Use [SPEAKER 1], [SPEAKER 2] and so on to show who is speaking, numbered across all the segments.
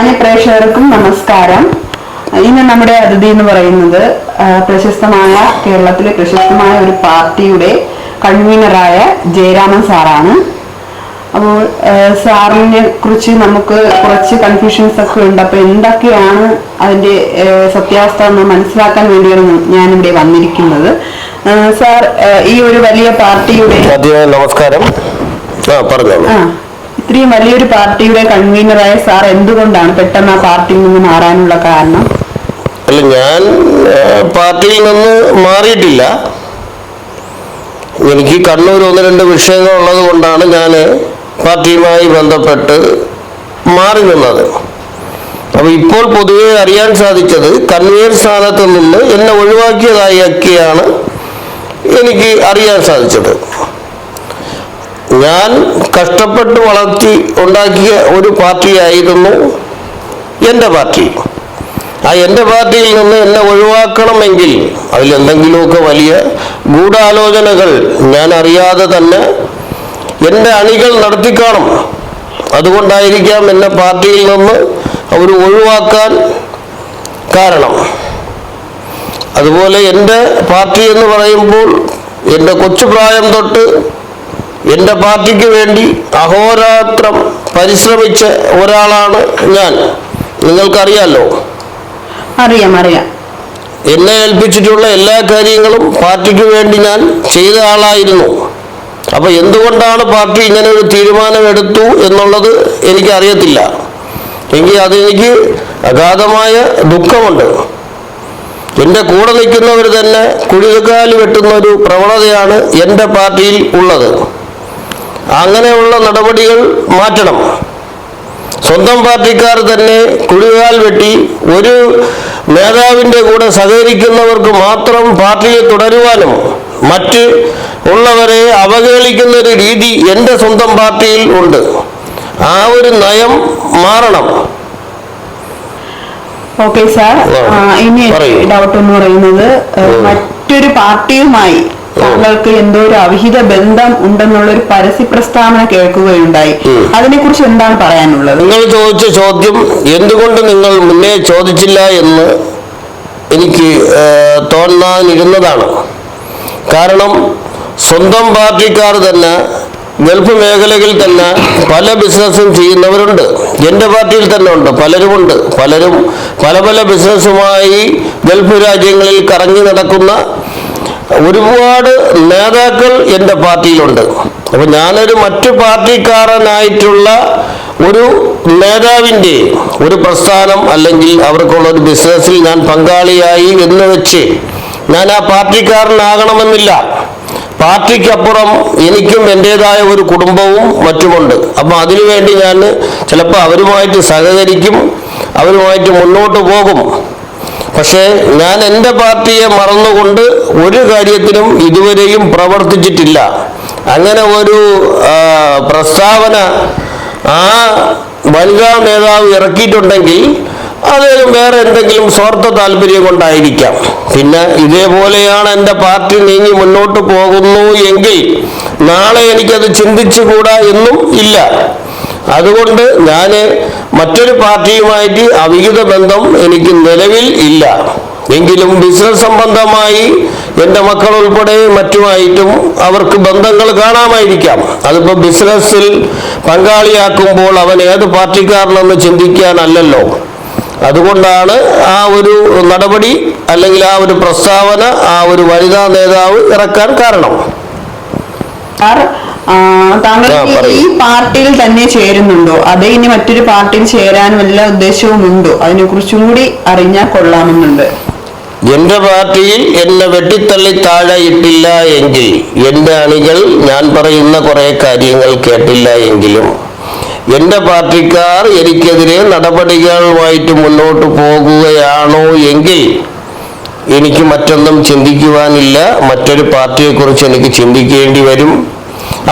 [SPEAKER 1] മാന്യ പ്രേക്ഷകർക്കും നമസ്കാരം. ഇന്ന് നമ്മുടെ അതിഥി എന്ന് പറയുന്നത് പ്രശസ്തമായ കേരളത്തിലെ പ്രശസ്തമായ ഒരു പാർട്ടിയുടെ കൺവീനറായ ജയരാമൻ സാറാണ്. അപ്പോൾ സാറിനെ കുറിച്ച് നമുക്ക് കുറച്ച് കൺഫ്യൂഷൻസ് ഒക്കെ ഉണ്ട്. അപ്പൊ എന്തൊക്കെയാണ് അതിന്റെ സത്യാവസ്ഥ എന്ന് മനസ്സിലാക്കാൻ വേണ്ടിയാണ് ഞാനിവിടെ വന്നിരിക്കുന്നത്. സാർ ഈ ഒരു വലിയ പാർട്ടിയുടെ
[SPEAKER 2] നമസ്കാരം. ആ
[SPEAKER 1] ഇത്രയും വലിയൊരു പാർട്ടിയുടെ കൺവീനറായ സാർ എന്തുകൊണ്ടാണ് പെട്ടെന്ന് ആ പാർട്ടിയിൽ നിന്ന് മാറാനുള്ള കാരണം?
[SPEAKER 2] അല്ല ഞാൻ പാർട്ടിയിൽ നിന്ന് മാറിയിട്ടില്ല. എനിക്ക് കണ്ണൂർ ഒന്ന് രണ്ട് വിഷയങ്ങൾ ഉള്ളത് കൊണ്ടാണ് ഞാൻ പാർട്ടിയുമായി ബന്ധപ്പെട്ട് മാറി നിന്നത്. അപ്പോൾ ഇപ്പോൾ പൊതുവെ അറിയാൻ സാധിച്ചത് കൺവീനർ സ്ഥാനത്ത് നിന്ന് എന്നെ ഒഴിവാക്കിയതായൊക്കെയാണ് എനിക്ക് അറിയാൻ സാധിച്ചത്. ഞാൻ കഷ്ടപ്പെട്ട് വളർത്തി ഉണ്ടാക്കിയ ഒരു പാർട്ടിയായിരുന്നു എന്റെ പാർട്ടി. ആ എന്റെ പാർട്ടിയിൽ നിന്ന് എന്നെ ഒഴിവാക്കണമെങ്കിൽ അതിലെന്തെങ്കിലുമൊക്കെ വലിയ ഗൂഢാലോചനകൾ ഞാൻ അറിയാതെ തന്നെ എന്റെ അണികൾ നടത്തിക്കാണും. അതുകൊണ്ടായിരിക്കാം എന്നെ പാർട്ടിയിൽ നിന്ന് അവർ ഒഴിവാക്കാൻ കാരണം. അതുപോലെ എന്റെ പാർട്ടി എന്ന് പറയുമ്പോൾ എന്റെ കൊച്ചു പ്രായം തൊട്ട് എന്റെ പാർട്ടിക്ക് വേണ്ടി അഹോരാത്രം പരിശ്രമിച്ച ഒരാളാണ് ഞാൻ. നിങ്ങൾക്കറിയാലോ?
[SPEAKER 1] അറിയാം അറിയാം.
[SPEAKER 2] എന്നെ ഏൽപ്പിച്ചിട്ടുള്ള എല്ലാ കാര്യങ്ങളും പാർട്ടിക്ക് വേണ്ടി ഞാൻ ചെയ്ത ആളായിരുന്നു. അപ്പൊ എന്തുകൊണ്ടാണ് പാർട്ടി ഇങ്ങനെ ഒരു തീരുമാനമെടുത്തു എന്നുള്ളത് എനിക്ക് അറിയത്തില്ല എങ്കിൽ അതെനിക്ക് അഗാധമായ ദുഃഖമുണ്ട്. എന്റെ കൂടെ നിൽക്കുന്നവർ തന്നെ കുഴികാൽ വെട്ടുന്ന ഒരു പ്രവണതയാണ് എന്റെ പാർട്ടിയിൽ ഉള്ളത്. അങ്ങനെയുള്ള നടപടികൾ മാറ്റണം. സ്വന്തം പാർട്ടിക്കാർ തന്നെ കുഴികാൽ വെട്ടി ഒരു നേതാവിന്റെ കൂടെ സഹകരിക്കുന്നവർക്ക് മാത്രം പാർട്ടിയെ തുടരുവാനും മറ്റ് ഉള്ളവരെ അവഹേളിക്കുന്ന ഒരു രീതി എന്റെ സ്വന്തം പാർട്ടിയിൽ ഉണ്ട്. ആ ഒരു നയം മാറണം.
[SPEAKER 1] Okay sir. ഇനി ഡൗട്ട് എന്ന് പറയുന്നത് മറ്റൊരു പാർട്ടിയുമായി താങ്കൾക്ക് എന്തോ ഒരു അവിഹിത ബന്ധം ഉണ്ടെന്നുള്ള ഒരു പരസ്യ പ്രസ്താവന കേൾക്കുകയുണ്ടായി. അതിനെ കുറിച്ച് എന്താണ് പറയാനുള്ളത്?
[SPEAKER 2] നിങ്ങൾ ചോദിച്ച ചോദ്യം എന്തുകൊണ്ട് നിങ്ങൾ മുന്നേ ചോദിച്ചില്ല എന്ന് എനിക്ക് തോന്നാനിരുന്നതാണ്. കാരണം സ്വന്തം പാർട്ടിക്കാർ തന്നെ ഗൾഫ് മേഖലകളിൽ തന്നെ പല ബിസിനസ്സും ചെയ്യുന്നവരുണ്ട്. എന്റെ പാർട്ടിയിൽ തന്നെ ഉണ്ട്. പലരുമുണ്ട്. പലരും പല പല ബിസിനസ്സുമായി ഗൾഫ് രാജ്യങ്ങളിൽ കറങ്ങി നടക്കുന്ന ഒരുപാട് നേതാക്കൾ എന്റെ പാർട്ടിയിലുണ്ട്. അപ്പൊ ഞാനൊരു മറ്റു പാർട്ടിക്കാരനായിട്ടുള്ള ഒരു നേതാവിന്റെ ഒരു പ്രസ്ഥാനം അല്ലെങ്കിൽ അവർക്കുള്ള ഒരു ബിസിനസ്സിൽ ഞാൻ പങ്കാളിയായി എന്ന് വെച്ച് ഞാൻ ആ പാർട്ടിക്കാരനാകണമെന്നില്ല. പാർട്ടിക്കപ്പുറം എനിക്കും എന്റെതായ ഒരു കുടുംബവും മറ്റുമുണ്ട്. അപ്പം അതിനുവേണ്ടി ഞാൻ ചിലപ്പോൾ അവരുമായിട്ട് സഹകരിക്കും അവരുമായിട്ട് മുന്നോട്ട് പോകും. പക്ഷേ ഞാൻ എന്റെ പാർട്ടിയെ മറന്നുകൊണ്ട് ഒരു കാര്യത്തിനും ഇതുവരെയും പ്രവർത്തിച്ചിട്ടില്ല. അങ്ങനെ ഒരു പ്രസ്താവന ആ വനിതാ നേതാവ് ഇറക്കിയിട്ടുണ്ടെങ്കിൽ അദ്ദേഹം വേറെ എന്തെങ്കിലും സ്വാർത്ഥ താല്പര്യം കൊണ്ടായിരിക്കാം. പിന്നെ ഇതേപോലെയാണ് എന്റെ പാർട്ടി നീങ്ങി മുന്നോട്ട് പോകുന്നു എങ്കിൽ നാളെ എനിക്കത് ചിന്തിച്ചുകൂടാ എന്നും ഇല്ല. അതുകൊണ്ട് ഞാൻ മറ്റൊരു പാർട്ടിയുമായിട്ട് അവിഹിത ബന്ധം എനിക്ക് നിലവിൽ ഇല്ല. എങ്കിലും ബിസിനസ് സംബന്ധമായി എന്റെ മക്കൾ ഉൾപ്പെടെ മറ്റുമായിട്ടും അവർക്ക് ബന്ധങ്ങൾ കാണാമായിരിക്കാം. അതിപ്പോൾ ബിസിനസ്സിൽ പങ്കാളിയാക്കുമ്പോൾ അവൻ ഏത് പാർട്ടിക്കാരനെന്ന് ചിന്തിക്കാനല്ലല്ലോ. അതുകൊണ്ടാണ് ആ ഒരു നടപടി അല്ലെങ്കിൽ ആ ഒരു പ്രസ്താവന ആ ഒരു വനിതാ നേതാവ് ഇറക്കാൻ കാരണം.
[SPEAKER 1] താങ്കൾ ഈ- പാർട്ടിയിൽ തന്നെ ചേരുന്നുണ്ടോ? അതേ ഇനി മറ്റൊരു പാർട്ടിയിൽ ചേരാൻ വല്ല ഉദ്ദേശവും ഉണ്ടോ? അതിനെ കുറിച്ചും കൂടി അറിഞ്ഞാൽ കൊള്ളാമെന്നുണ്ട്.
[SPEAKER 2] എന്റെ പാർട്ടിയിൽ എന്നെ വെട്ടിത്തള്ളി താഴെ ഇട്ടില്ല എങ്കിൽ എന്റെ അണികൾ ഞാൻ പറയുന്ന കുറെ കാര്യങ്ങൾ കേട്ടില്ല എങ്കിലും എന്റെ പാർട്ടിക്കാർ എനിക്കെതിരെ നടപടികളുമായിട്ട് മുന്നോട്ട് പോകുകയാണോ എങ്കിൽ എനിക്ക് മറ്റൊന്നും ചിന്തിക്കുവാനില്ല. മറ്റൊരു പാർട്ടിയെക്കുറിച്ച് എനിക്ക് ചിന്തിക്കേണ്ടി വരും.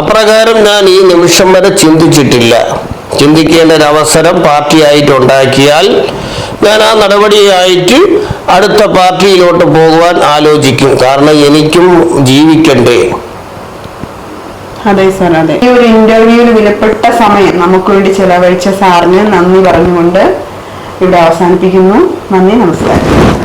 [SPEAKER 2] അപ്രകാരം ഞാൻ ഈ നിമിഷം വരെ ചിന്തിച്ചിട്ടില്ല. ചിന്തിക്കേണ്ട ഒരു അവസരം പാർട്ടിയായിട്ട് ഉണ്ടാക്കിയാൽ ഞാൻ ആ നടപടിയായിട്ട് അടുത്ത പാർട്ടിയിലോട്ട് പോകുവാൻ ആലോചിക്കും. കാരണം എനിക്കും ജീവിക്കണ്ടേ.
[SPEAKER 1] അതെ സാർ അതെ. ഈ ഒരു ഇന്റർവ്യൂവിൽ വിലപ്പെട്ട സമയം നമുക്ക് വേണ്ടി ചെലവഴിച്ച സാറിന് നന്ദി പറഞ്ഞുകൊണ്ട് ഇവിടെ അവസാനിപ്പിക്കുന്നു. നന്ദി നമസ്കാരം.